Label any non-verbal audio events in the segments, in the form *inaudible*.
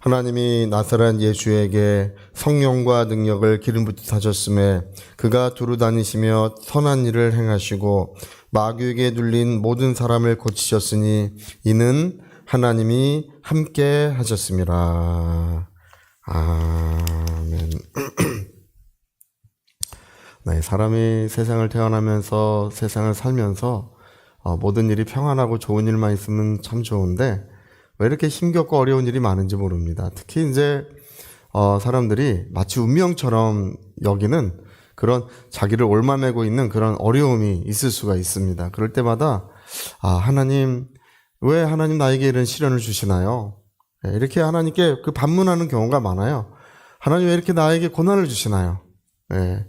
하나님이 나사란 예수에게 성령과 능력을 기름 붓하셨음에 그가 두루 다니시며 선한 일을 행하시고 마귀에게 눌린 모든 사람을 고치셨으니 이는 하나님이 함께 하셨습니다. 아멘. *clears throat* 네, 사람이 세상을 태어나면서 세상을 살면서 어, 모든 일이 평안하고 좋은 일만 있으면 참 좋은데 왜 이렇게 힘겹고 어려운 일이 많은지 모릅니다. 특히 이제 어, 사람들이 마치 운명처럼 여기는 그런 자기를 올마매고 있는 그런 어려움이 있을 수가 있습니다. 그럴 때마다 아 하나님 왜 하나님 나에게 이런 시련을 주시나요? 네, 이렇게 하나님께 그 반문하는 경우가 많아요. 하나님 왜 이렇게 나에게 고난을 주시나요? 네.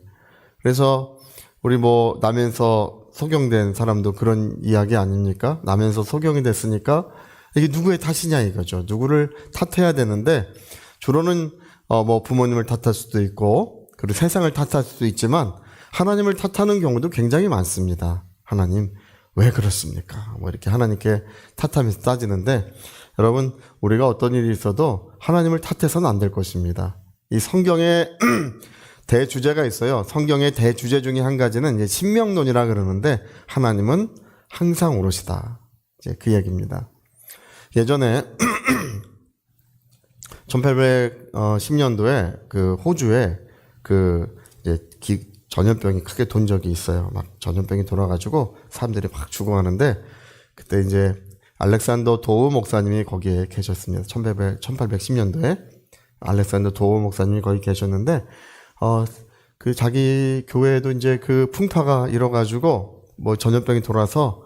그래서 우리 뭐 나면서 소경된 사람도 그런 이야기 아닙니까? 나면서 소경이 됐으니까 이게 누구의 탓이냐 이거죠. 누구를 탓해야 되는데 주로는 어 뭐 부모님을 탓할 수도 있고 그리고 세상을 탓할 수도 있지만 하나님을 탓하는 경우도 굉장히 많습니다. 하나님 왜 그렇습니까? 뭐 이렇게 하나님께 탓하면서 따지는데 여러분 우리가 어떤 일이 있어도 하나님을 탓해서는 안 될 것입니다. 이 성경에 *clears throat* 대주제가 있어요. 성경의 대주제 중에 한 가지는 이제 신명론이라 그러는데 하나님은 항상 오롯이다. 이제 그 얘기입니다. 예전에 *clears throat* 1810년도에 그 호주에 그 이제 기, 전염병이 크게 돈 적이 있어요. 막 전염병이 돌아가지고 사람들이 막 죽어가는데 그때 이제 알렉산더 도우 목사님이 거기에 계셨습니다. 1800, 1810년도에 알렉산더 도우 목사님이 거기 계셨는데 어, 그 자기 교회에도 이제 그 풍파가 일어가지고 뭐 전염병이 돌아서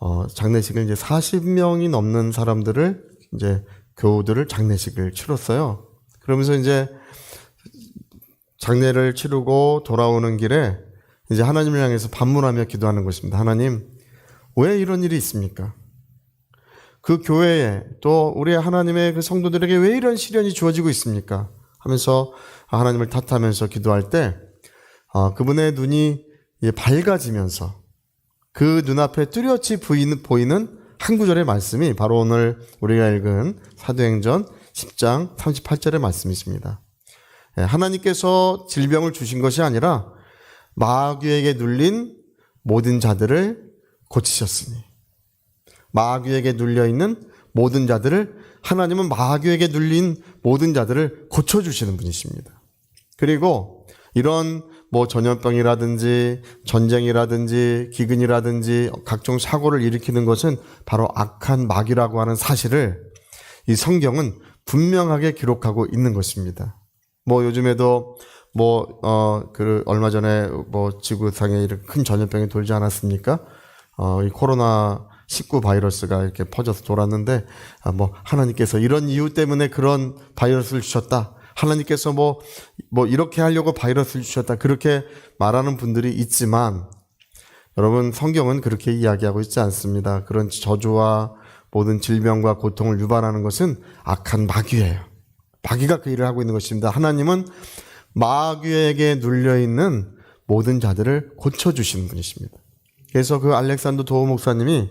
어, 장례식을 이제 40명이 넘는 사람들을 이제 교우들을 장례식을 치렀어요. 그러면서 이제 장례를 치르고 돌아오는 길에 이제 하나님을 향해서 반문하며 기도하는 것입니다. 하나님, 왜 이런 일이 있습니까? 그 교회에 또 우리 하나님의 그 성도들에게 왜 이런 시련이 주어지고 있습니까? 하면서 하나님을 탓하면서 기도할 때 아, 그분의 눈이 밝아지면서 그 눈앞에 뚜렷이 보이는, 한 구절의 말씀이 바로 오늘 우리가 읽은 사도행전 10장 38절의 말씀이십니다. 예, 하나님께서 질병을 주신 것이 아니라 마귀에게 눌린 모든 자들을 고치셨으니 마귀에게 눌려 있는 모든 자들을 하나님은 마귀에게 눌린 모든 자들을 고쳐 주시는 분이십니다. 그리고 이런 뭐 전염병이라든지 전쟁이라든지 기근이라든지 각종 사고를 일으키는 것은 바로 악한 마귀라고 하는 사실을 이 성경은 분명하게 기록하고 있는 것입니다. 뭐 요즘에도 뭐어그 얼마 전에 뭐 지구상에 이렇게 큰 전염병이 돌지 않았습니까? 어 이 코로나 19 바이러스가 이렇게 퍼져서 돌았는데 아, 뭐 하나님께서 이런 이유 때문에 그런 바이러스를 주셨다. 하나님께서 뭐, 뭐, 이렇게 하려고 바이러스를 주셨다. 그렇게 말하는 분들이 있지만, 여러분, 성경은 그렇게 이야기하고 있지 않습니다. 그런 저주와 모든 질병과 고통을 유발하는 것은 악한 마귀예요. 마귀가 그 일을 하고 있는 것입니다. 하나님은 마귀에게 눌려있는 모든 자들을 고쳐주시는 분이십니다. 그래서 그 알렉산더 도우 목사님이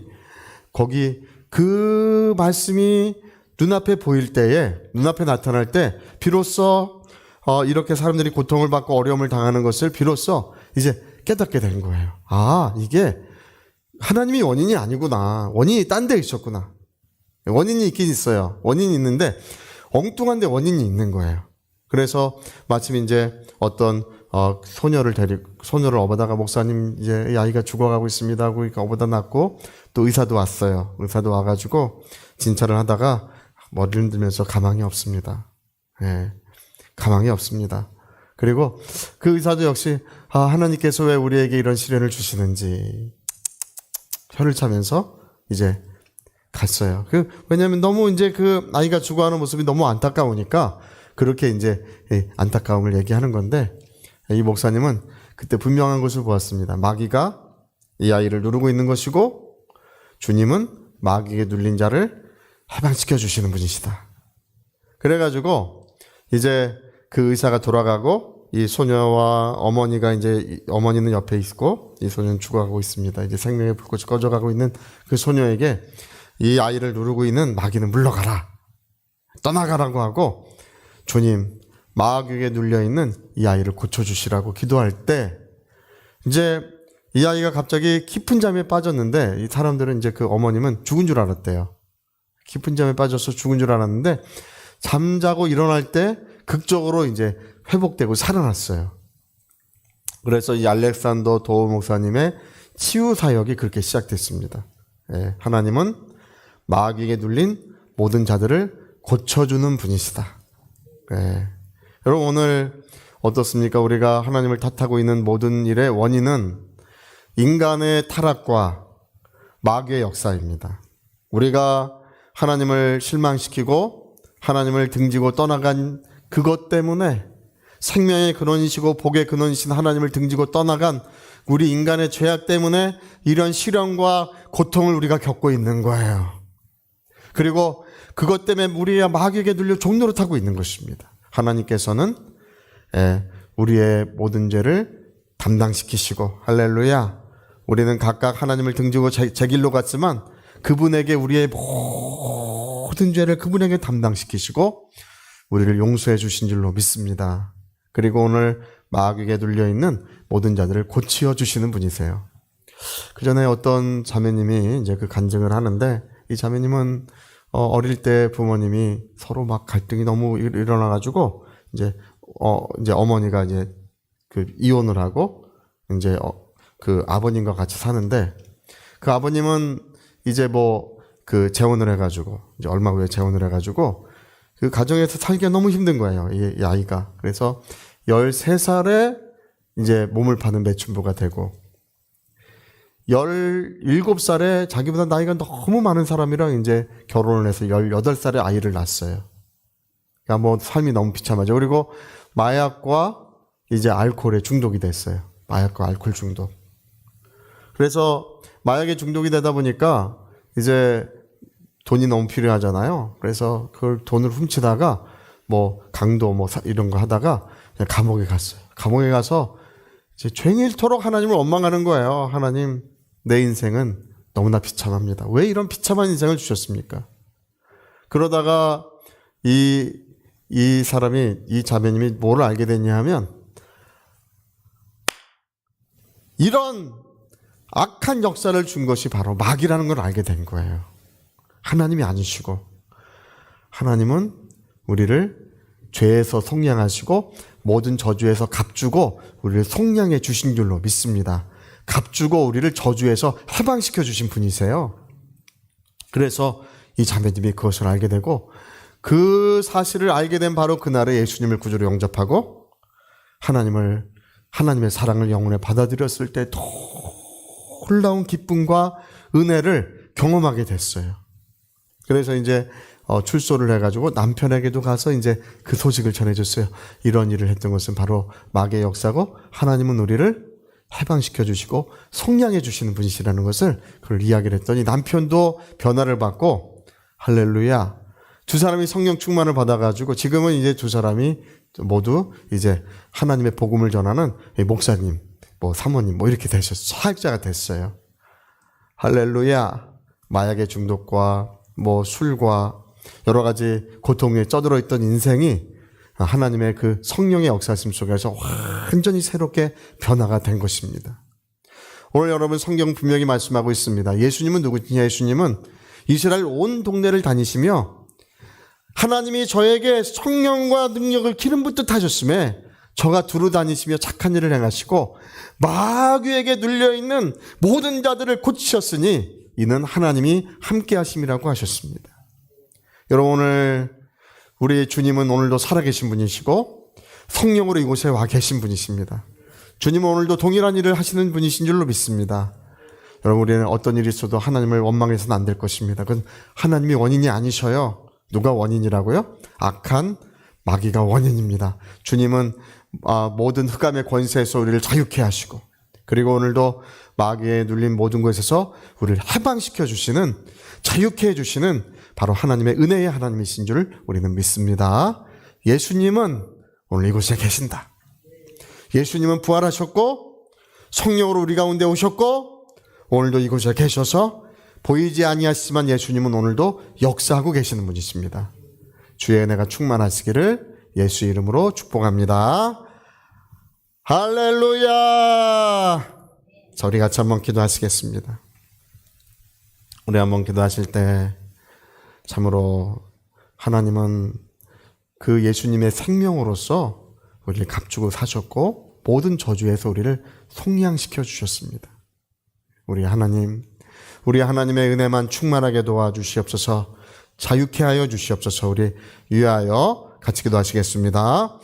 거기 그 말씀이 눈앞에 보일 때에 눈앞에 나타날 때 비로소 어, 이렇게 사람들이 고통을 받고 어려움을 당하는 것을 비로소 이제 깨닫게 된 거예요. 아 이게 하나님이 원인이 아니구나. 원인이 딴 데 있었구나. 원인이 있긴 있어요. 원인이 있는데 엉뚱한데 원인이 있는 거예요. 그래서 마침 이제 어떤 어, 소녀를 데리고 소녀를 업어다가 목사님 이제 이 아이가 죽어가고 있습니다. 그러니까 업어다 놨고 또 의사도 왔어요. 의사도 와가지고 진찰을 하다가 머리를 흔들면서 가망이 없습니다. 예, 가망이 없습니다. 그리고 그 의사도 역시 아, 하나님께서 왜 우리에게 이런 시련을 주시는지 혀를 차면서 이제 갔어요. 그 왜냐하면 너무 이제 그 아이가 죽어가는 모습이 너무 안타까우니까 그렇게 이제 안타까움을 얘기하는 건데 이 목사님은 그때 분명한 것을 보았습니다. 마귀가 이 아이를 누르고 있는 것이고 주님은 마귀에 눌린 자를 해방시켜 주시는 분이시다. 그래가지고 이제 그 의사가 돌아가고 이 소녀와 어머니가 이제 어머니는 옆에 있고 이 소녀는 죽어가고 있습니다. 이제 생명의 불꽃이 꺼져가고 있는 그 소녀에게 이 아이를 누르고 있는 마귀는 물러가라. 떠나가라고 하고 주님 마귀에게 눌려 있는 이 아이를 고쳐 주시라고 기도할 때 이제 이 아이가 갑자기 깊은 잠에 빠졌는데 이 사람들은 이제 그 어머님은 죽은 줄 알았대요. 깊은 잠에 빠져서 죽은 줄 알았는데 잠자고 일어날 때 극적으로 이제 회복되고 살아났어요. 그래서 이 알렉산더 도우 목사님의 치유 사역이 그렇게 시작됐습니다. 예, 하나님은 마귀에게 눌린 모든 자들을 고쳐주는 분이시다. 예. 여러분 오늘 어떻습니까? 우리가 하나님을 탓하고 있는 모든 일의 원인은 인간의 타락과 마귀의 역사입니다. 우리가 하나님을 실망시키고 하나님을 등지고 떠나간 그것 때문에 생명의 근원이시고 복의 근원이신 하나님을 등지고 떠나간 우리 인간의 죄악 때문에 이런 시련과 고통을 우리가 겪고 있는 거예요. 그리고 그것 때문에 우리가 마귀에게 눌려 종로를 타고 있는 것입니다. 하나님께서는 예, 우리의 모든 죄를 담당시키시고 할렐루야. 우리는 각각 하나님을 등지고 제, 제 길로 갔지만 그분에게 우리의 모든 죄를 그분에게 담당시키시고 우리를 용서해 주신 줄로 믿습니다. 그리고 오늘 마귀에게 눌려 있는 모든 자들을 고치어 주시는 분이세요. 그 전에 어떤 자매님이 이제 그 간증을 하는데 이 자매님은 어, 어릴 때 부모님이 서로 막 갈등이 너무 일- 일어나가지고 이제 어 이제 어머니가 이제 그 이혼을 하고 이제 어, 그 아버님과 같이 사는데 그 아버님은 이제 뭐 그 재혼을 해가지고 이제 얼마 후에 재혼을 해가지고 그 가정에서 살기가 너무 힘든 거예요 이, 이 아이가 그래서 13살에 이제 몸을 파는 매춘부가 되고 17살에 자기보다 나이가 너무 많은 사람이랑 이제 결혼을 해서 18살에 아이를 낳았어요. 그러니까 뭐 삶이 너무 비참하죠. 그리고 마약과 이제 알코올에 중독이 됐어요. 마약과 알코올 중독. 그래서 마약에 중독이 되다 보니까 이제 돈이 너무 필요하잖아요. 그래서 그걸 돈을 훔치다가 뭐 강도 뭐 사- 이런 거 하다가 그냥 감옥에 갔어요. 감옥에 가서 이제 종일토록 하나님을 원망하는 거예요. 하나님, 내 인생은 너무나 비참합니다. 왜 이런 비참한 인생을 주셨습니까? 그러다가 이, 이 사람이, 이 자매님이 뭘 알게 됐냐 하면, 이런 악한 역사를 준 것이 바로 마귀라는 걸 알게 된 거예요. 하나님이 아니시고, 하나님은 우리를 죄에서 속량하시고 모든 저주에서 값주고 우리를 속량해 주신 줄로 믿습니다. 값주고 우리를 저주에서 해방시켜 주신 분이세요. 그래서 이 자매님이 그것을 알게 되고 그 사실을 알게 된 바로 그날에 예수님을 구주로 영접하고 하나님을 하나님의 사랑을 영혼에 받아들였을 때 놀라운 기쁨과 은혜를 경험하게 됐어요. 그래서 이제 어, 출소를 해가지고 남편에게도 가서 이제 그 소식을 전해줬어요. 이런 일을 했던 것은 바로 마귀의 역사고 하나님은 우리를 해방시켜 주시고 속량해 주시는 분이시라는 것을 그걸 이야기를 했더니 남편도 변화를 받고 할렐루야 두 사람이 성령 충만을 받아가지고 지금은 이제 두 사람이 모두 이제 하나님의 복음을 전하는 이 목사님, 뭐 사모님, 뭐 이렇게 되셨어요. 사역자가 됐어요. 할렐루야. 마약의 중독과 뭐 술과 여러 가지 고통에 쩌들어 있던 인생이 하나님의 그 성령의 역사심 속에서 완전히 새롭게 변화가 된 것입니다. 오늘 여러분 성경 분명히 말씀하고 있습니다. 예수님은 누구냐? 예수님은 이스라엘 온 동네를 다니시며 하나님이 저에게 성령과 능력을 기름 붓듯 하셨음에 저가 두루 다니시며 착한 일을 행하시고 마귀에게 눌려 있는 모든 자들을 고치셨으니 이는 하나님이 함께 하심이라고 하셨습니다. 여러분 오늘 우리 주님은 오늘도 살아계신 분이시고 성령으로 이곳에 와 계신 분이십니다. 주님은 오늘도 동일한 일을 하시는 분이신 줄로 믿습니다. 여러분 우리는 어떤 일이 있어도 하나님을 원망해서는 안 될 것입니다. 그건 하나님이 원인이 아니셔요. 누가 원인이라고요? 악한 마귀가 원인입니다. 주님은 아, 모든 흑암의 권세에서 우리를 자유케 하시고 그리고 오늘도 마귀에 눌린 모든 것에서 우리를 해방시켜 주시는 자유케 해 주시는 바로 하나님의 은혜의 하나님이신 줄 우리는 믿습니다. 예수님은 오늘 이곳에 계신다. 예수님은 부활하셨고 성령으로 우리 가운데 오셨고 오늘도 이곳에 계셔서 보이지 아니하시지만 예수님은 오늘도 역사하고 계시는 분이십니다. 주의 은혜가 충만하시기를 예수 이름으로 축복합니다. 할렐루야! 자, 우리 같이 한번 기도하시겠습니다. 우리 한번 기도하실 때 참으로 하나님은 그 예수님의 생명으로서 우리를 값주고 사셨고 모든 저주에서 우리를 속량시켜 주셨습니다. 우리 하나님, 우리 하나님의 은혜만 충만하게 도와주시옵소서 자유케 하여 주시옵소서 우리 위하여 같이 기도하시겠습니다.